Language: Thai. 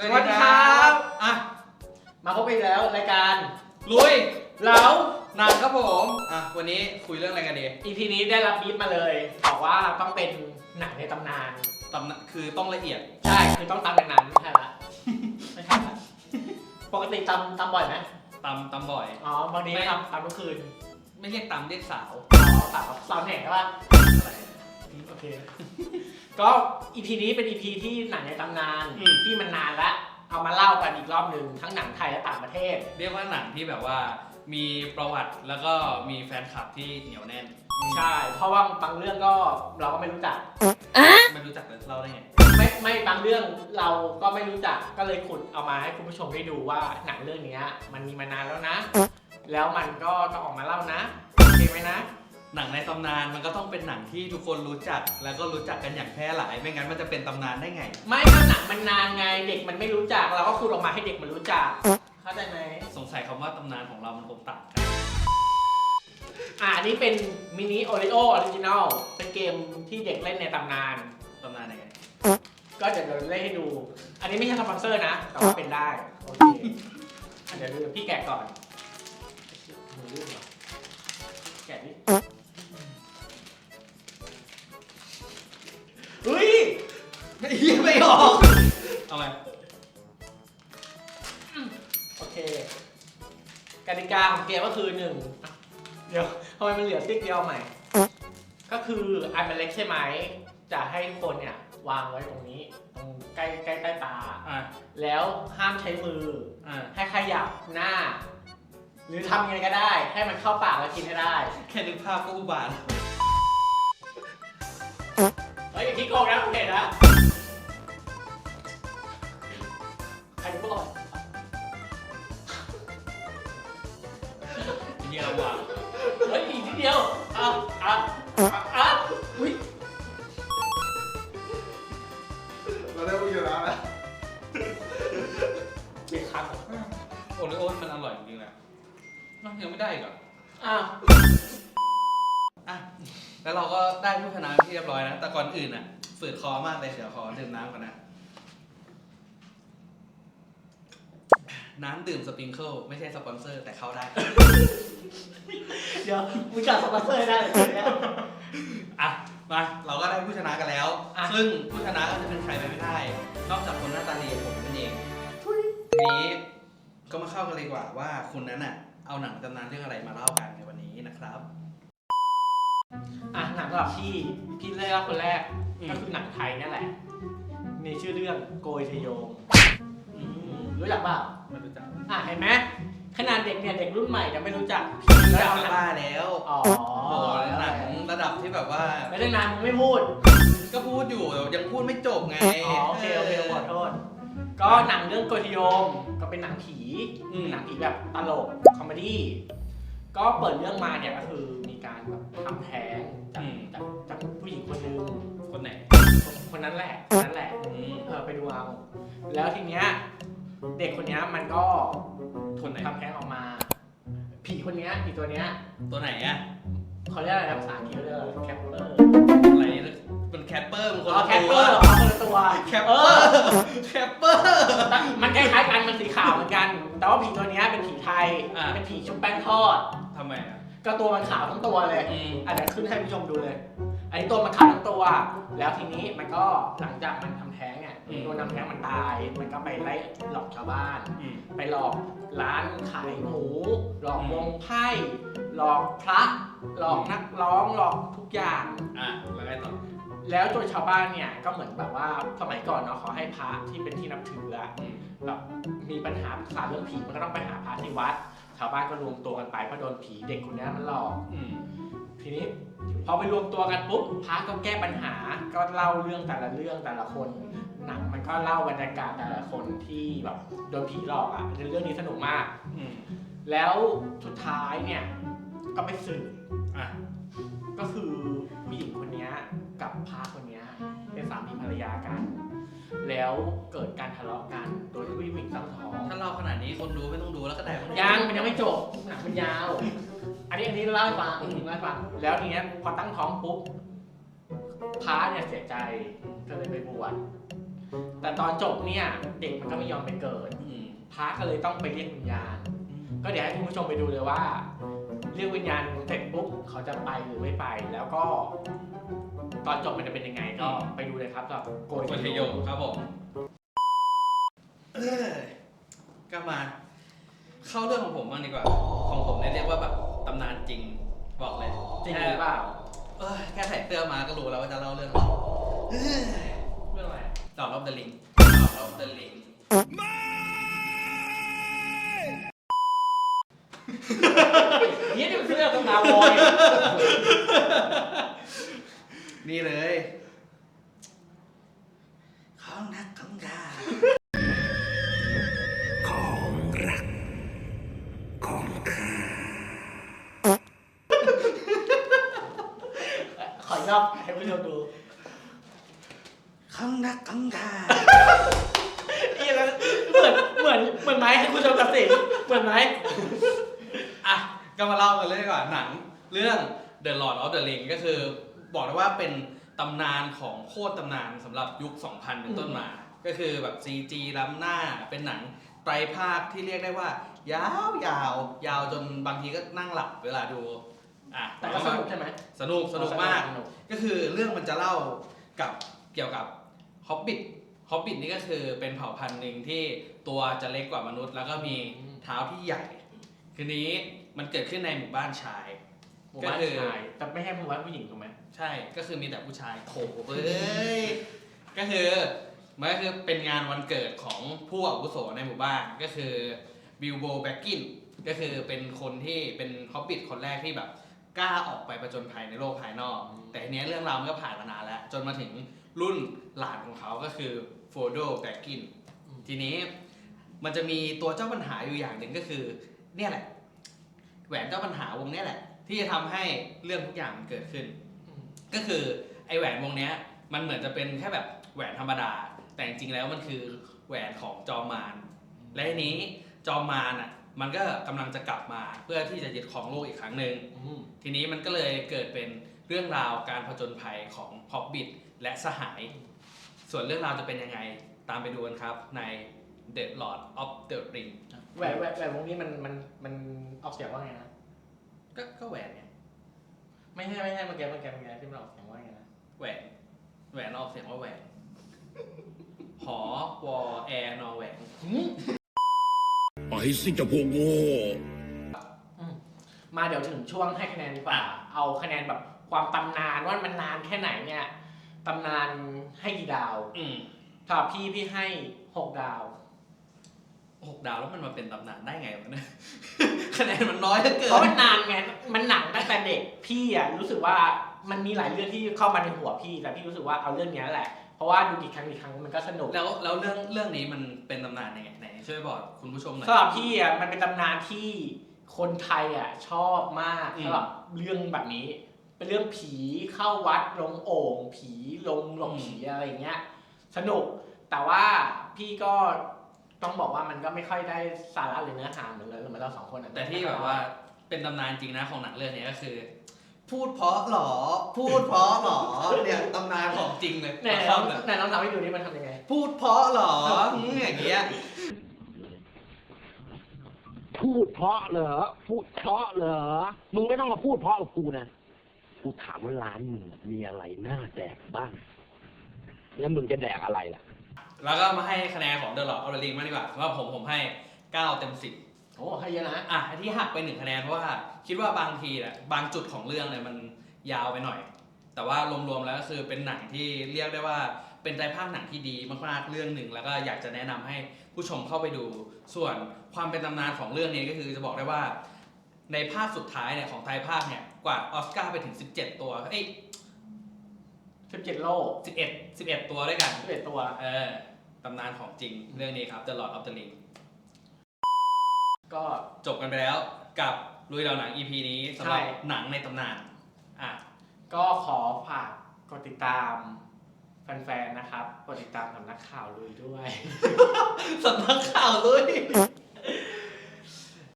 สวัสดีครับอะมาพบกันอีกแล้วรายการลุยเหลาหนังครับผมอะวันนี้คุยเรื่องอะไรกันดี EP นี้ได้รับบีบมาเลยบอกว่าต้องเป็นหนังในตำนานตำนานคือต้องละเอียด ใช่คือต้องตำในนั้นไม่ใช่ละไม่ใช่ละปกติตำตำบ่อยไหมตำตำบ่อย อ๋อบางทีไม่ทำตำทุกคืน ไม่เรียกตำเรียกสาวอ๋อสาวสาวแหน่ใช่ปะอะไรอืม โอเค ก็ EP นี้เป็น EP ที่หนังในตำนานอืม ที่มันนานละเอามาเล่ากันอีกรอบหนึ่งทั้งหนังไทยและต่างประเทศ เรียกว่าหนังที่แบบว่ามีประวัติแล้วก็มีแฟนคลับที่เหนียวแน่น ใช่ เพราะว่าบางเรื่องก็เราก็ไม่รู้จัก ไม่รู้จักเลยเล่าได้ไง ไม่ไม่บางเรื่องเราก็ไม่รู้จักก็เลยขุดเอามาให้คุณผู้ชมได้ดูว่าหนังเรื่องเนี้ย มันมีมานานแล้วนะ แล้วมันก็ต้องออกมาเล่านะโอเคไหมนะ หนังในตำนานมันก็ต้องเป็นหนังที่ทุกคนรู้จัก แล้วก็รู้จักกันอย่างแพร่หลาย ไม่งั้นมันจะเป็นตำนานได้ไง ไม่ถ้าหนังมันนานไงเด็กมันไม่รู้จักเราก็ขุดออกมาให้เด็กมันรู้จัก เข้าใจไหมสงสัยคำว่าตำนานของเรามันคงต่างกัน อ่าอันนี้เป็นมินิโอริโอออริจินอลเป็นเกมที่เด็กเล่นในตำนาน ตำนานยังไงก็เดี๋ยวเราเล่นให้ดู อันนี้ไม่ใช่สปอนเซอร์นะ แต่ว่าเป็นได้ โอเคอะเดี๋ยวดูพี่แกะก่อนมือลื่นเหรอแกะดิ ยไม่ออก เอาไหมโอเคกติกาของเกมก็คือหนึ่งอะเดี๋ยวทำไมมันเหลือติ๊กเดียวใหม่ ก็คืออันมันเล็กใช่ไหม จะให้คนเนี่ยวางไว้ตรงนี้ ตรงใกล้ใกล้ใต้ตา อะแล้วห้ามใช้มือ อะให้ขยับหน้า หรือทำยังไงก็ได้ ให้มันเข้าปากแล้วกินให้ได้ แค่นึกภาพก็อุบาทเฮ้ยอย่าคิดโกงนะคุณเห็นนะ ใครรู้ก่อนเยี่ยมว่ะเฮ้ยอีกนิดเดียว เอาเอาเอา อยนะแต่ก่อนอื่นอะฝืดคอมากเลยเดี๋ยวขอดื่มน้ำก่อนนะ น้ำดื่มสปริงเกิลไม่ใช่สปอนเซอร์แต่เข้าได้ เดี๋ยวมึงจัดสปอนเซอร์ได้เลยเนี่ยอะ มาเราก็ได้ผู้ชนะกันแล้ว อะ ซึ่งผู้ชนะก็จะเป็นใครไปไม่ได้ นอกจากคนหน้าตาดีอย่างผมนั่นเองทีนี้ก็มาเข้ากันเลยดีกว่าว่าคุณนั้นน่ะ เอาหนังตำนานเรื่องอะไรมาเล่ากันในวันนี้นะครับอะ หนังสำหรับพี่พี่เลือกคนแรกอืม ก็คือหนังไทยนี่แหละ มีชื่อเรื่องโกยทะโยมอืมรู้จักเปล่าไม่รู้จักอะเห็นไหมขนาดเด็กเนี่ยเด็กรุ่นใหม่จะไม่รู้จักระแล้วดับเอาหนังบ้าแล้วอ๋อโอ้โหหนังระดับที่แบบว่าไม่ได้นานมึงไม่พูด ก็พูดอยู่แต่ยังพูดไม่จบไงอ๋อโอเคโอเคขอโทษ ก็หนังเรื่องโกยทะโยมก็เป็นหนังผีเป็นหนังผีแบบตลกคอมเมดี้ก็เปิดเรื่องมาเนี่ยก็คือมีการแบบทำแท้ง แล้วทีเนี้ยเด็กคนเนี้ยมันก็คนไหนทำแท้งออกมา ผีคนเนี้ยผีตัวเนี้ยตัวไหนอะเขาเรียกอะไรนะภาษาอังกฤษเขาเรียกอะไรแคปเปอร์อะไรนะเป็นแคปเปอร์มันคนอ๋อละแคปเปตัอวร์เขาคนละตัวแคปเอเปออร์แคปเปอร์แต่มันคล้ายๆกันมันสีขาวเหมือนกัน แต่ว่าผีตัวเนี้ยเป็นผีไทยอ่า เป็นผีชุบแป้งทอด ทำไมอะก็ตัวมันขาวทั้งตัวเลย อืมอันนี้ขึ้นให้ผู้ชมดูเลย อันนี้ตัวมันขาวทั้งตัว แล้วทีนี้มันก็หลังจากมันทำแท้ งอะตัวนำแท้งมันตาย มันก็ไปไล่หลอกชาวบ้าน อืม ไปหลอกร้านขายหมู หลอกวงไพ่หลอกพระ หลอกนักร้องหลอกทุกอย่าง อะแล้วไงต่อแล้วจนชาวบ้านเนี่ยก็เหมือนแบบว่าสมัยก่อนเนาะเขาให้พระที่เป็นที่นับถืออะอืมแบบมีปัญหาปรึกษาเรื่องผีมันก็ต้องไปหาพระที่วัด ชาวบ้านก็รวมตัวกันไปเพราะโดนผีเด็กคนนี้มันหลอก อืมทีนี้พอไปรวมตัวกันปุ๊บพระก็แก้ปัญหาก็เล่าเรื่องแต่ละเรื่องแต่ละคนหนัง มันก็เล่าบรรยากาศแต่ละคนที่แบบโดนผีหลอกอะเรื่องนี้สนุกมาก อืมแล้วสุดท้ายเนี่ยก็ไปสืบอะก็คือผู้หญิงคนเนี้ยกับพระคนเนี้ยเป็นสามีภรรยากัน แล้วเกิดการทะเลาะกันโดยที่ผู้หญิงตั้งท้อง ถ้าเล่าขนาดนี้คนดูไม่ต้องดูแล้วก็ได้มั้ยังมันยังไม่จบหนังมันยาว อันนี้อันนี้เล่าให้ฟังอันนี้เล่าให้ฟังแล้วทีเนี้ยพอตั้งท้องปุ๊บพระเนี่ยเสียใจก็เลยไปบวช แต่ตอนจบเนี่ยเด็กมันก็ไม่ยอมไปเกิดอืมพระก็เลยต้องไปเรียกวิญญาณ ก็เดี๋ยวให้คุณผู้ชมไปดูเลยว่า เรียกวิญญาณเสร็จปุ๊บเขาจะไปหรือไม่ไป แล้วก็ ตอนจบมันจะเป็นยังไงก็ไปดูเลยครับสำหรับโกยโกเทโยครับผมเอ้ยก็มา เข้าเรื่องของผมบ้างดีกว่า ของผมเนี่ยเรียกว่าแบบตำนานจริงบอกเลยจริงหรือเปล่า เอ้ยแค่ใส่เสื้อมาก็รู้แล้วว่าจะเล่าเรื่องอะไรเอ้ยเรื่องอะไร ดอกรอบเดลิงดอกรอบเดลิงนี่นี่มันเรื่องตำนานบอยนี่เลยของนักของกาขออีกรอบให้ผู้ชมดู ของนักของกาเอ๊ะแล้วเหมือนเหมือนเหมือนไหมให้คุณผู้ชมตัดสินเหมือนไหมอะก็มาเล่ากันเลยดีกว่าหนังเรื่อง The Lord of the Ring ก็คือ บอกได้ว่าเป็นตำนานของโคตรตำนานสำหรับยุค 2000 เป็นต้นมา ก็คือแบบ CG ล้ำหน้าเป็นหนังไตรภาคที่เรียกได้ว่า ยาวยาวยาวจนบางทีก็นั่งหลับเวลาดูอะแต่ก็สนุกใช่ไหมสนุกสนุกมากสนุกก็คือเรื่องมันจะเล่ากับเกี่ยวกับ ฮอบบิทฮอบบิทนี่ก็คือเป็นเผ่าพันธุ์หนึ่งที่ตัวจะเล็กกว่ามนุษย์ แล้วก็มีเท้าที่ใหญ่ คืนนี้มันเกิดขึ้นในหมู่บ้านชาย หมู่บ้านก็คือ ชาย แต่ไม่ใช่หมู่บ้านผู้หญิงถูกไหมใช่ก็คือมีแต่ผู้ชายโถเอ้ยก็คือมันก็คือเป็นงานวันเกิดของผู้อาวุโสในหมู่บ้านก็คือบิลโบแบ็กกินก็คือเป็นคนที่เป็นฮอบบิทคนแรกที่แบบกล้าออกไปประจนภัยในโลกภายนอก แต่ทีเนี้ยเรื่องราวมันก็ผ่านมานานแล้ว จนมาถึง รุ่นหลานของเขาก็คือโฟโดแบ็กกินทีนี้มันจะมีตัวเจ้าปัญหาอยู่อย่างหนึ่งก็คือ เนี่ยแหละ แหวนเจ้าปัญหาวงเนี้ยแหละ ที่จะทำให้เรื่องทุกอย่างมันเกิดขึ้น ก็คือไอแหวนวงเนี้ย มันเหมือนจะเป็นแค่แบบแหวนธรรมดา แต่จริงๆแล้วมันคือแหวนของจอมมารและทีนี้จอมมารอะมันก็กำลังจะกลับมาเพื่อที่จะยึดครองโลกอีกครั้งหนึ่งอืมทีนี้มันก็เลยเกิดเป็น เรื่องราวการผจญภัยของฮอบบิทและสหาย ส่วนเรื่องราวจะเป็นยังไงตามไปดูกันครับใน The Lord of the Ring แหวนแหวนแหวนวงนี้มันมันมันออกเสียงว่าไงนะ ก็ก็แหวนไงไม่ใช่ไม่ใช่เมื่อกี้เมื่อกี้เมื่อกี้ที่มันออกเสียงว่าไงนะแหวนแหวนออกเสียงว่าแหวนหอวอแอร์นอแหวนไอ้สิเจะพวกโง่ มาเดี๋ยวถึงช่วงให้คะแนนดีกว่า เอาคะแนนแบบ ความตำนานว่ามันนานแค่ไหนเนี่ยตำนานให้กี่ดาวอืมสำหรับพี่พี่ให้หกดาว หกดาวแล้วมันมาเป็นตำนานได้ไงวะเนี่ย คะแนนมันน้อยเหลือเกิเพราะนมันนานไงมันหนังตั้งแต่เด็กพี่อะรู้สึกว่ามันมีหลายเรื่องที่เข้ามาในหัวพี่ แต่พี่รู้สึกว่าเอาเรื่องเนี้ยแหละ เพราะว่าดูกี่ครั้งกี่ครั้งมันก็สนุกแล้วแล้วเรื่องเรื่องนี้มันเป็นตำนานยังไงไหนช่วยบอกคุณผู้ชมหน่อย สำหรับพี่อะมันเป็นตำนานที่คนไทยอะชอบมากอืม สำหรับเรื่องแบบนี้ เป็นเรื่องผีเข้าวัดลงโอ่งผีลงหลงผีอะไรอย่างเงี้ยสนุกแต่ว่าพี่ก็ต้องบอกว่ามันก็ไม่ค่อยได้สาระหรือเนื้อหาเหมือนเลยเหมือนเราสองคนอะแต่ที่แบบว่าเป็นตำนานจริงนะของหนังเรื่องนี้ก็คือ พูดเพราะหรอ พูดเพราะหรอเนี่ยตำนานของจริงเลยไหนลองไหนลองทำให้ดูนี่มันทำยังไง พูดเพราะหรออืมอย่างเงี้ยพูดเพราะเหรอพูดเพราะเหรอมึงไม่ต้องมาพูดเพราะกับกูนะ กูถามว่าร้านมึงมีอะไรน่าแดกบ้าง แล้วมึงจะแดกอะไรล่ะ แล้วก็มาให้คะแนนของ The Lord of the Ring มางดีกว่าสำหรับผมผมให้ 9 เต็ม 10 โอ้ให้เยอะนะ อะที่หักไปหนึ่งคะแนนเพราะว่าคิดว่าบางทีแหละบางจุดของเรื่องเนี่ยมันยาวไปหน่อย แต่ว่ารวมๆแล้วก็คือเป็นหนังที่เรียกได้ว่าเป็นไตรภาคหนังที่ดีมากๆเรื่องหนึ่งแล้วก็อยากจะแนะนำให้ผู้ชมเข้าไปดู ส่วนความเป็นตำนานของเรื่องนี้ก็คือจะบอกได้ว่า ในภาคสุดท้ายเนี่ยของไตรภาคเนี่ย กวาดออสการ์ไปถึง 17 ตัวเอ้ย17โล11 11 ตัวด้วยกัน11ตัว เออตำนานของจริงเรื่องนี้ครับ The Lord of the Ring ก็ จบกันไปแล้วกับลุยเราหนัง EP นี้สำหรับใช่ หนังในตำนาน อะ ก็ขอฝากกดติดตามแฟนๆนะครับ กดติดตามสำนักข่าวลุยด้วย สำนักข่าวลุย